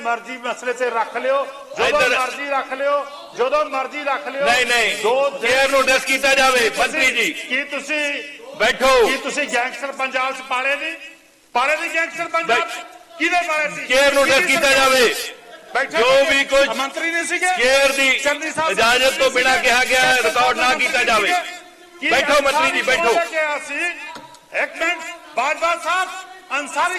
ਮਰਜ਼ੀ ਮਸਲੇ ਤੇ ਰੱਖ ਲਿਓ ਜਦੋਂ ਇੱਧਰ- ਮਰਜ਼ੀ ਰੱਖ ਲਿਓ ਜਦੋਂ ਮਰਜ਼ੀ ਰੱਖ ਲਿਓ ਨਹੀਂ ਨਹੀਂ ਦੋ ਚੇਅਰ ਨੂੰ ਡਿਸ ਕੀਤਾ ਜਾਵੇ ਮੰਤਰੀ ਜੀ ਕੀ ਤੁਸੀਂ ਬੈਠੋ ਕੀ ਤੁਸੀਂ ਗੈਂਗਸਟਰ ਪੰਜਾਬ ਚ ਪਾਲੇ ਨਹੀਂ ਪਾਲੇ ਨਹੀਂ ਗੈਂਗਸਟਰ ਪੰਜਾਬ ਚ? ਕਿਹਦੇ ਪਾਲੇ ਸੀ ਚੇਅਰ ਨੂੰ ਡਿਸ ਕਿਹਦੀ ਕੀਤਾ ਸਰਕਾਰ ਜਾਵੇ ਬੈਠੇ ਜੋ ਸੀਗੇ? ਵੀ ਕੁਝ ਮੰਤਰੀ ਨਹੀਂ ਸੀਗੇ ਚੇਅਰ ਦੀ ਚੰਨੀ ਸਾਹਿਬ ਇਜਾਜ਼ਤ ਤੋਂ ਬਿਨਾਂ ਸੀਗੇ? ਕਿਹਾ ਗਿਆ ਹੈ, ਚੰਨੀ ਰਿਕਾਰਡ ਨਾ ਸਾਹਿਬ ਕੀਤਾ ਜਾਵੇ। ਕੀ ਬੈਠੋ ਮੰਤਰੀ ਜੀ, ਅੰਸਾਰੀ ਬੈਠੋ। ਕੌਣ ਲੈ ਕੇ ਆਇਆ ਸੀ ਇੱਕ ਮਿੰਟ ਬਾਜਵਾ ਸਾਹਿਬ ਅੰਸਾਰੀ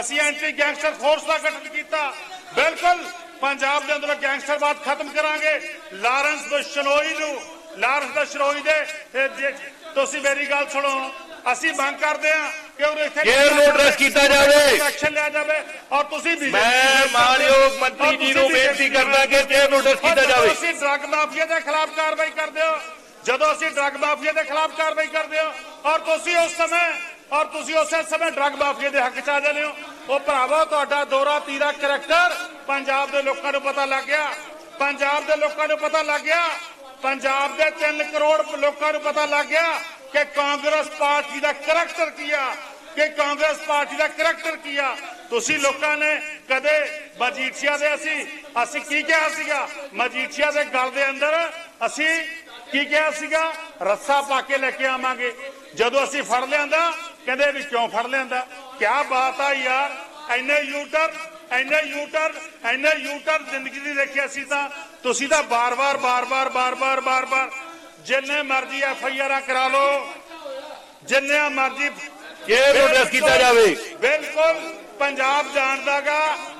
ਅਸੀਂ ਐਂਟੀ ਗੈਂਗਸਟਰ ਫੋਰਸ ਦਾ ਗਠਨ ਕੀਤਾ। ਬਿਲਕੁਲ ਪੰਜਾਬ ਦੇ ਅੰਦਰ ਗੈਂਗਸਟਰਵਾਦ ਖਤਮ ਕਰਾਂਗੇ। ਲਾਰੈਂਸ ਬਿਸ਼ਨੋਈ ਨੂੰ ਲਾਰੈਂਸ ਬਿਸ਼ਨੋਈ ਦੇ ਤੁਸੀਂ ਮੇਰੀ ਗੱਲ ਸੁਣੋ ਅਸੀਂ ਮੰਗ ਕਰਦੇ ਹਾਂ ਕਿ ਉਹ ਇੱਥੇ ਚੇਅਰ ਨੂੰ address ਕੀਤਾ ਜਾਵੇ। ਐਕਸ਼ਨ ਲਿਆ ਜਾਵੇ ਔਰ ਤੁਸੀਂ ਵੀ ਮੈਂ ਮਾਨਯੋਗ ਮੰਤਰੀ ਜੀ ਨੂੰ ਬੇਨਤੀ ਕਰਦਾ ਕਿ ਚੇਅਰ ਨੂੰ ਡਿਸ ਕੀਤਾ ਜਾਵੇ। ਤੁਸੀਂ ਡਰੱਗ ਮਾਫੀਆ ਦੇ ਖਿਲਾਫ ਕਾਰਵਾਈ ਕਰਦੇ ਹੋ ਜਦੋਂ ਅਸੀਂ ਡਰੱਗ ਮਾਫੀਆ ਦੇ ਖਿਲਾਫ ਕਾਰਵਾਈ ਕਰਦੇ ਹੋ ਔਰ ਤੁਸੀਂ ਉਸ ਸਮੇਂ ਔਰ ਤੁਸੀਂ ਉਸੇ ਸਮੇਂ ਡਰੱਗ ਮਾਫੀਆ ਦੇ ਹੱਕ ਚ ਆ ਜਾਂਦੇ ਹੋ। ਉਹ ਭਰਾਵਾ, ਤੁਹਾਡਾ ਦੋਰਾ ਤੀਰਾ ਕਰੈਕਟਰ ਪੰਜਾਬ ਦੇ ਲੋਕਾਂ ਨੂੰ ਪਤਾ ਲੱਗ ਗਿਆ। ਪੰਜਾਬ ਦੇ ਲੋਕਾਂ ਨੂੰ ਪਤਾ ਲੱਗ ਗਿਆ। ਪੰਜਾਬ ਦੇ 3 ਕਰੋੜ ਲੋਕਾਂ ਨੂੰ ਪਤਾ ਲੱਗ ਗਿਆ ਕਿ ਕਾਂਗਰਸ ਪਾਰਟੀ ਦਾ ਕਰੈਕਟਰ ਕੀ ਆ, ਕਿ ਕਾਂਗਰਸ ਪਾਰਟੀ ਦਾ ਕਰੈਕਟਰ ਕੀ ਆ। ਤੁਸੀਂ ਲੋਕਾਂ ਨੇ ਕਦੇ ਮਜੀਠੀਆ ਦੇ ਅਸੀਂ ਅਸੀਂ ਕੀ ਕਿਹਾ ਸੀਗਾ? ਮਜੀਠੀਆ ਦੇ ਗਲ ਦੇ ਅੰਦਰ ਅਸੀਂ ਕੀ ਕਿਹਾ ਸੀਗਾ? ਰੱਸਾ ਪਾ ਕੇ ਲੈ ਕੇ ਆਵਾਂਗੇ। ਜਦੋਂ ਅਸੀਂ ਫੜ ਲਿਆਂਦਾ ਕਹਿੰਦੇ ਵੀ ਕਿਉਂ ਫੜ ਲਿਆਂਦਾ ਕੀ ਬਾਤ ਆ ਯਾਰ। ਐਨੇ ਯੂਟਰ ਐਨੇ ਯੂਟਰ ਐਨੇ ਯੂਟਰ ਜ਼ਿੰਦਗੀ ਦੀ ਦੇਖਿਆ ਅਸੀਂ ਤਾਂ। ਤੁਸੀਂ ਤਾਂ ਬਾਰ-ਬਾਰ ਬਾਰ-ਬਾਰ ਬਾਰ-ਬਾਰ ਬਾਰ-ਬਾਰ ਜਿੰਨੇ ਮਰਜ਼ੀ ਐਫ ਆਈ ਆਰਾਂ ਕਰਾ ਲਓ। ਜਿੰਨੇ ਮਰਜ਼ੀ ਚੇਅਰ ਨੂੰ ਡਿਸ ਕੀਤਾ ਜਾਵੇ? ਬਿਲਕੁਲ ਪੰਜਾਬ ਜਾਣਦਾਗਾ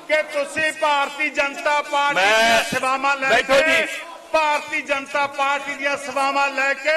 ਕਿ ਤੁਸੀਂ ਭਾਰਤੀ ਜਨਤਾ ਪਾਰਟੀ ਦੀਆਂ ਸੇਵਾਵਾਂ ਲੈ ਕੇ। ਭਾਰਤੀ ਜਨਤਾ ਪਾਰਟੀ ਦੀਆਂ ਸੇਵਾਵਾਂ ਲੈ ਕੇ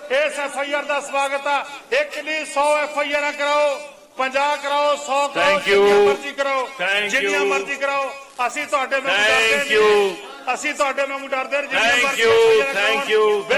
ਇਸ ਐਫ ਆਈ ਆਰ ਦਾ ਸਵਾਗਤ ਆ ਇੱਕ ਨਹੀਂ 100 ਐਫ ਆਈ ਆਰਾਂ ਕਰਾਓ 50 ਕਰਾਓ 100 ਕਰਾਓ. ਜਿੰਨੀਆਂ ਮਰਜ਼ੀ ਕਰਾਓ ਜਿੰਨੀਆਂ. ਮਰਜ਼ੀ ਕਰਾਓ ਅਸੀਂ ਤੁਹਾਡੇ Thank ਡਰਦੇ. ਨਹੀਂ ਅਸੀਂ ਤੁਹਾਡੇ ਵਾਂਗੂ ਡਰਦੇ ਨਹੀਂ ਜਿੰਨੀਆਂ ਮਰਜ਼ੀ thank you, thank ਬਿਲਕੁਲ